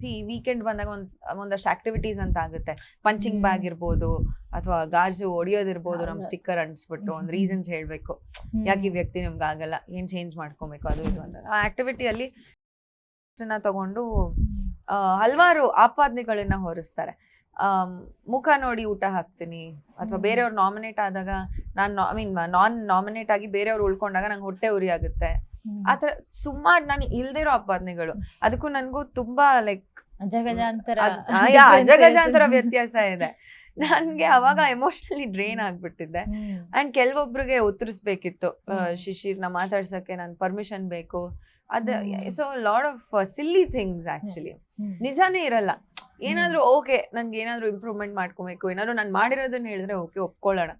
C weekend ಬಂದಾಗ ಒಂದ್ ಒಂದಷ್ಟು ಆಕ್ಟಿವಿಟೀಸ್ ಅಂತ ಆಗುತ್ತೆ. ಪಂಚಿಂಗ್. ಬ್ಯಾಗ್ ಇರ್ಬೋದು ಅಥವಾ ಗಾಜು ಹೊಡಿಯೋದಿರ್ಬೋದು ನಮ್ ಸ್ಟಿಕ್ಕರ್ ಅಂಟಿಸ್ಬಿಟ್ಟು ಒಂದು ರೀಸನ್ಸ್ ಹೇಳ್ಬೇಕು. ಯಾಕೆ ಈ ವ್ಯಕ್ತಿ ನಿಮ್ಗೆ ಆಗಲ್ಲ? ಏನ್ ಚೇಂಜ್ ಮಾಡ್ಕೊಬೇಕು? ಅದು ಇದು ಅಂತ. ಆ ಆಕ್ಟಿವಿಟಿಯಲ್ಲಿ ತಗೊಂಡು ಹಲವಾರು ಹಲ್ವಾರು ಆಪಾದನೆಗಳನ್ನ ಹೊರಿಸ್ತಾರೆ. ಮುಖ ನೋಡಿ ಊಟ ಹಾಕ್ತೀನಿ ಅಥವಾ. ಬೇರೆಯವ್ರು ನಾಮಿನೇಟ್ ಆದಾಗ ನಾನು ಐ ಮೀನ್ ನಾನ್ ನಾಮಿನೇಟ್ ಆಗಿ ಬೇರೆಯವ್ರು ಉಳ್ಕೊಂಡಾಗ ನಂಗೆ ಹೊಟ್ಟೆ ಉರಿ ಆಗುತ್ತೆ. ಆ ಥರ ಸುಮಾರು ನಾನು ಇಲ್ದಿರೋ ಆಪಾದನೆಗಳು. ಅದಕ್ಕೂ ನನಗೂ ತುಂಬಾ ಲೈಕ್ ಅಜಗಜಾಂತರ ಅಜಗಜಾಂತರ ವ್ಯತ್ಯಾಸ ಇದೆ. ನನ್ಗೆ ಅವಾಗ ಎಮೋಷನಲಿ ಡ್ರೈನ್ ಆಗ್ಬಿಟ್ಟಿದ್ದೆ. ಅಂಡ್ ಕೆಲವೊಬ್ರಿಗೆ ಉತ್ತರಿಸ್ಬೇಕಿತ್ತು. ಶಿಶಿರ್ನ ಮಾತಾಡ್ಸಕ್ಕೆ ನನ್ ಪರ್ಮಿಷನ್ ಬೇಕು. ಅದ. So load of silly things actually ನಿಜಾನೇ ಇರಲ್ಲ. ಏನಾದ್ರೂ ಓಕೆ ನನ್ಗೆ ಏನಾದ್ರೂ ಇಂಪ್ರೂವ್ಮೆಂಟ್ ಮಾಡ್ಕೋಬೇಕು ಏನಾದ್ರು ನಾನು ಮಾಡಿರೋದನ್ನ ಹೇಳಿದ್ರೆ ಓಕೆ ಒಪ್ಕೊಳ್ಳೋಣ.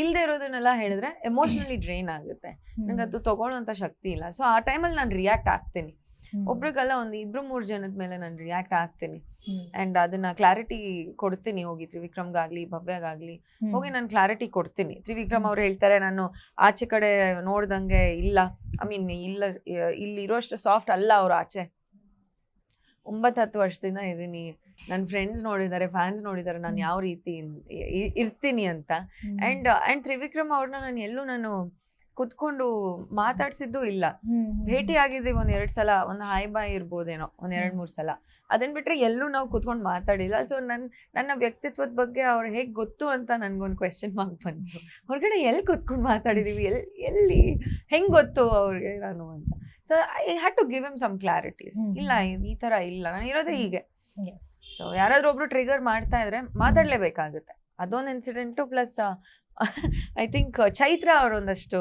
ಇಲ್ಲದೆ ಇರೋದನ್ನೆಲ್ಲ ಹೇಳಿದ್ರೆ ಎಮೋಷನಲಿ ಡ್ರೈನ್ ಆಗುತ್ತೆ. ನಂಗೆ ಅದು ತಗೊಳ್ಳೋಂಥ ಶಕ್ತಿ ಇಲ್ಲ. ಸೊ ಆ ಟೈಮಲ್ಲಿ ನಾನು ರಿಯಾಕ್ಟ್ ಆಗ್ತೀನಿ. ಒಬ್ರಿಗೆಲ್ಲ ಒಂದು ಇಬ್ರು ಮೂರು ಜನದ ಮೇಲೆ ನಾನು ರಿಯಾಕ್ಟ್ ಆಗ್ತೀನಿ. ಅಂಡ್ ಅದನ್ನ ಕ್ಲಾರಿಟಿ ಕೊಡ್ತೀನಿ ಹೋಗಿ ತ್ರಿವಿಕ್ರಮ್ಗಾಗ್ಲಿ ಭವ್ಯಗಾಗ್ಲಿ. ಹೋಗಿ ನಾನು ಕ್ಲಾರಿಟಿ ಕೊಡ್ತೀನಿ. ತ್ರಿವಿಕ್ರಮ್. ಅವ್ರು ಹೇಳ್ತಾರೆ ನಾನು ಆಚೆ ಕಡೆ ನೋಡ್ದಂಗೆ ಇಲ್ಲ. ಐ ಮೀನ್ ಇಲ್ಲ ಇಲ್ಲಿ ಇರೋಷ್ಟು ಸಾಫ್ಟ್ ಅಲ್ಲ ಅವ್ರು ಆಚೆ. ಒಂಬತ್ತು ಹತ್ತು ವರ್ಷದಿಂದ ಇದ್ದೀನಿ ನನ್ನ ಫ್ರೆಂಡ್ಸ್ ನೋಡಿದ್ದಾರೆ ಫ್ಯಾನ್ಸ್ ನೋಡಿದ್ದಾರೆ ನಾನು. ಯಾವ ರೀತಿ ಇರ್ತೀನಿ ಅಂತ. ಅಂಡ್ ಅಂಡ್ ತ್ರಿವಿಕ್ರಮ್ ಅವ್ರನ್ನ ನಾನು ಎಲ್ಲೂ ನಾನು ಕುತ್ಕೊಂಡು ಮಾತಾಡ್ಸಿದ್ದು ಇಲ್ಲ. ಭೇಟಿ ಆಗಿದ್ದೀವಿ ಒಂದ್ ಎರಡ್ ಸಲ ಒಂದ್ ಹಾಯ್ ಬಾಯ್ ಇರ್ಬೋದೇನೋ ಒಂದ್ ಎರಡ್ ಮೂರ್ ಸಲ. ಅದನ್ ಬಿಟ್ರೆ ಎಲ್ಲೂ ನಾವು ಕುತ್ಕೊಂಡು ಮಾತಾಡಿಲ್ಲ. ಸೊ ನನ್ ನನ್ನ ವ್ಯಕ್ತಿತ್ವದ ಬಗ್ಗೆ ಅವ್ರು ಹೇಗ್ ಗೊತ್ತು ಅಂತ ನನ್ಗೊಂದು ಕ್ವೆಶನ್ ಮಾರ್ಕ್ ಬಂತು. ಹೊರಗಡೆ ಎಲ್ಲಿ ಕುತ್ಕೊಂಡು ಮಾತಾಡಿದೀವಿ? ಎಲ್ ಎಲ್ಲಿ ಹೆಂಗ್ ಗೊತ್ತು ಅವ್ರಿಗೆ ನಾನು ಅಂತ? So I had to give M some clarities ಇಲ್ಲ ಈ ತರ ಇಲ್ಲ. ನಾನು ಇರೋದೇ ಹೀಗೆ. ಸೊ ಯಾರಾದ್ರೂ ಒಬ್ರು ಟ್ರಿಗರ್ ಮಾಡ್ತಾ ಇದ್ರೆ ಮಾತಾಡ್ಲೇಬೇಕಾಗುತ್ತೆ. ಅದೊಂದು incident plus I think Chaitra ಅವರೊಂದಷ್ಟು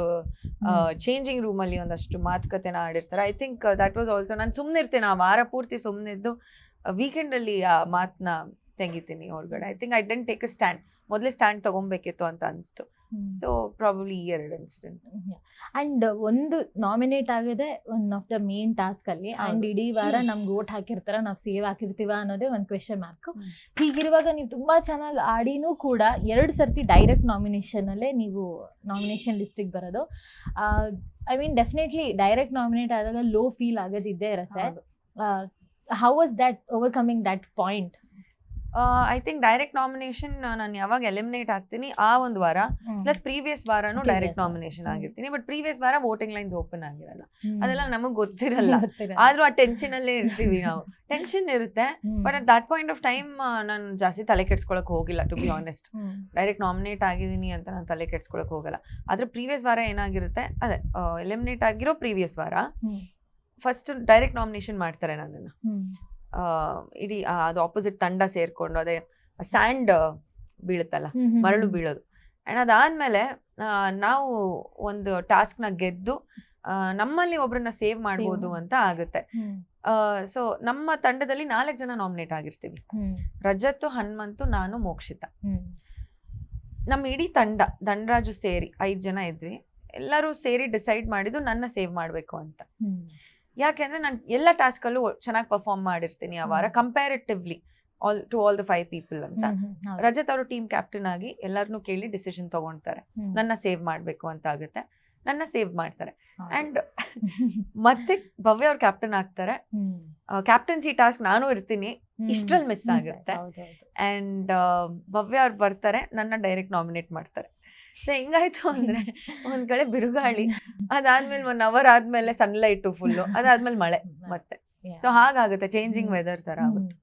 changing ರೂಮಲ್ಲಿ ಒಂದಷ್ಟು ಮಾತುಕತೆನ ಆಡಿರ್ತಾರೆ. I think that was also ನಾನು ಸುಮ್ಮನಿರ್ತೀನಿ ಆ ವಾರ ಪೂರ್ತಿ ಸುಮ್ಮನಿದ್ದು ವೀಕೆಂಡಲ್ಲಿ ಆ ಮಾತನ್ನ ತೆಗಿತೀನಿ ಹೊರಗಡೆ. I think I didn't take a stand ಮೊದಲೇ ಸ್ಟ್ಯಾಂಡ್ ತಗೊಬೇಕಿತ್ತು ಅಂತ ಅನಿಸ್ತು. ಸೊ ಪ್ರಾಬಬ್ಲಿ ಈ ಎರಡು ಇನ್ಸಿಡೆಂಟ್ ಅಂಡ್ ಒಂದು ನಾಮಿನೇಟ್ ಆಗಿದೆ one of the main task ಅಲ್ಲಿ. ಅಂಡ್ ಹೌದು. ಇಡೀ ವಾರ. ನಮ್ಗೆ ಓಟ್ ಹಾಕಿರ್ತಾರ ನಾವು ಸೇವ್ ಹಾಕಿರ್ತೀವ ಅನ್ನೋದೇ ಒಂದು ಕ್ವೆಶನ್ ಮಾರ್ಕ್. ಹೀಗಿರುವಾಗ ನೀವು ತುಂಬಾ ಚೆನ್ನಾಗಿ ಆಡಿನೂ ಕೂಡ ಎರಡು ಸರ್ತಿ ಡೈರೆಕ್ಟ್ ನಾಮಿನೇಷನ್ ಅಲ್ಲೇ ನೀವು ನಾಮಿನೇಷನ್ ಲಿಸ್ಟಿಗೆ ಬರೋದು. I mean definitely direct nominate ಆದಾಗ ಲೋ ಫೀಲ್ ಆಗೋದಿದ್ದೇ ಇರುತ್ತೆ. How was that overcoming that point I think direct nomination ನಾನು ಯಾವಾಗ ಎಲಿಮಿನೇಟ್ ಆಗ್ತೀನಿ ಆ ಒಂದು ವಾರ. ಪ್ಲಸ್ ಪ್ರೀವಿಯಸ್ ವಾರನೂ ಡೈರೆಕ್ಟ್. ನಾಮಿನೇಷನ್ ಆಗಿರ್ತೀನಿ. ಬಟ್ ಪ್ರೀವಿಯಸ್ ವಾರ ವೋಟಿಂಗ್ ಲೈನ್ಸ್ ಓಪನ್ ಆಗಿರಲ್ಲ. ಅದೆಲ್ಲ ನಮಗೆ ಗೊತ್ತಿರಲ್ಲ. ಆದ್ರೂ ಆ ಟೆನ್ಷನ್ ಅಲ್ಲೇ ಇರ್ತೀವಿ ನಾವು. ಟೆನ್ಷನ್ ಇರುತ್ತೆ. But at that point of time ನಾನು ಜಾಸ್ತಿ ತಲೆ ಕೆಡ್ಸ್ಕೊಳಕ್ ಹೋಗಿಲ್ಲ to be honest direct nominate ಆಗಿದ್ದೀನಿ ಅಂತ ನಾನು ತಲೆ ಕೆಡ್ಸ್ಕೊಳಕ್ ಹೋಗಲ್ಲ. ಆದ್ರೆ ಪ್ರೀವಿಯಸ್ ವಾರ ಏನಾಗಿರುತ್ತೆ ಅದೇ ಎಲಿಮಿನೇಟ್ ಆಗಿರೋ ಪ್ರೀವಿಯಸ್ ವಾರ. ಫಸ್ಟ್ ಡೈರೆಕ್ಟ್ ನಾಮಿನೇಷನ್ ಮಾಡ್ತಾರೆ ನನ್ನನ್ನು. ಇಡೀ ಅದು ಆಪೋಸಿಟ್ ತಂಡ ಸೇರ್ಕೊಂಡು ಅದೇ ಸ್ಯಾಂಡ್ ಬೀಳುತ್ತಲ್ಲ. ಮರಳು ಬೀಳೋದು ಆ್ಯಂಡ್ ಅದಾದ್ಮೇಲೆ ನಾವು ಒಂದು ಟಾಸ್ಕ್ನ ಗೆದ್ದು ನಮ್ಮಲ್ಲಿ ಒಬ್ರನ್ನ ಸೇವ್ ಮಾಡ್ಬೋದು ಅಂತ ಆಗುತ್ತೆ. ಸೊ ನಮ್ಮ ತಂಡದಲ್ಲಿ ನಾಲ್ಕು ಜನ ನಾಮಿನೇಟ್ ಆಗಿರ್ತೀವಿ. ರಜತ್ ಹನುಮಂತು ನಾನು ಮೋಕ್ಷಿತ. ನಮ್ಮ ಇಡೀ ತಂಡ ದಂಡರಾಜು ಸೇರಿ ಐದು ಜನ ಇದ್ವಿ ಎಲ್ಲರೂ ಸೇರಿ ಡಿಸೈಡ್ ಮಾಡಿದ್ದು ನನ್ನ ಸೇವ್ ಮಾಡಬೇಕು ಅಂತ. ಯಾಕೆಂದ್ರೆ ನಾನು ಎಲ್ಲ ಟಾಸ್ಕಲ್ಲೂ ಚೆನ್ನಾಗಿ ಪರ್ಫಾರ್ಮ್ ಮಾಡಿರ್ತೀನಿ ಆ ವಾರ comparatively all to all the five people ಅಂತ. ರಜತ್ ಅವರು ಟೀಮ್ ಕ್ಯಾಪ್ಟನ್ ಆಗಿ ಎಲ್ಲರನ್ನೂ ಕೇಳಿ ಡಿಸಿಷನ್ ತಗೊಳ್ತಾರೆ ನನ್ನ ಸೇವ್ ಮಾಡಬೇಕು ಅಂತ ಆಗುತ್ತೆ. ನನ್ನ ಸೇವ್ ಮಾಡ್ತಾರೆ. ಅಂಡ್ ಮತ್ತೆ ಭವ್ಯ ಅವ್ರು ಕ್ಯಾಪ್ಟನ್ ಆಗ್ತಾರೆ. ಕ್ಯಾಪ್ಟನ್ಸಿ ಟಾಸ್ಕ್ ನಾನು ಇರ್ತೀನಿ. ಇಷ್ಟರಲ್ಲಿ ಮಿಸ್ ಆಗಿರುತ್ತೆ ಆಗುತ್ತೆ. ಅಂಡ್ ಭವ್ಯ ಅವ್ರು ಬರ್ತಾರೆ. ನನ್ನ ಡೈರೆಕ್ಟ್ ನಾಮಿನೇಟ್ ಮಾಡ್ತಾರೆ. ಹೆಂಗಾಯ್ತು ಅಂದ್ರೆ ಒಂದ್ ಕಡೆ ಬಿರುಗಾಳಿ ಅದಾದ್ಮೇಲೆ ಒನ್ ಅವರ್ ಆದ್ಮೇಲೆ ಸನ್ಲೈಟ್ ಫುಲ್ಲು ಅದಾದ್ಮೇಲೆ ಮಳೆ ಮತ್ತೆ. So ಹಾಗಾಗುತ್ತೆ changing. ವೆದರ್ ತರ. ಆಗುತ್ತೆ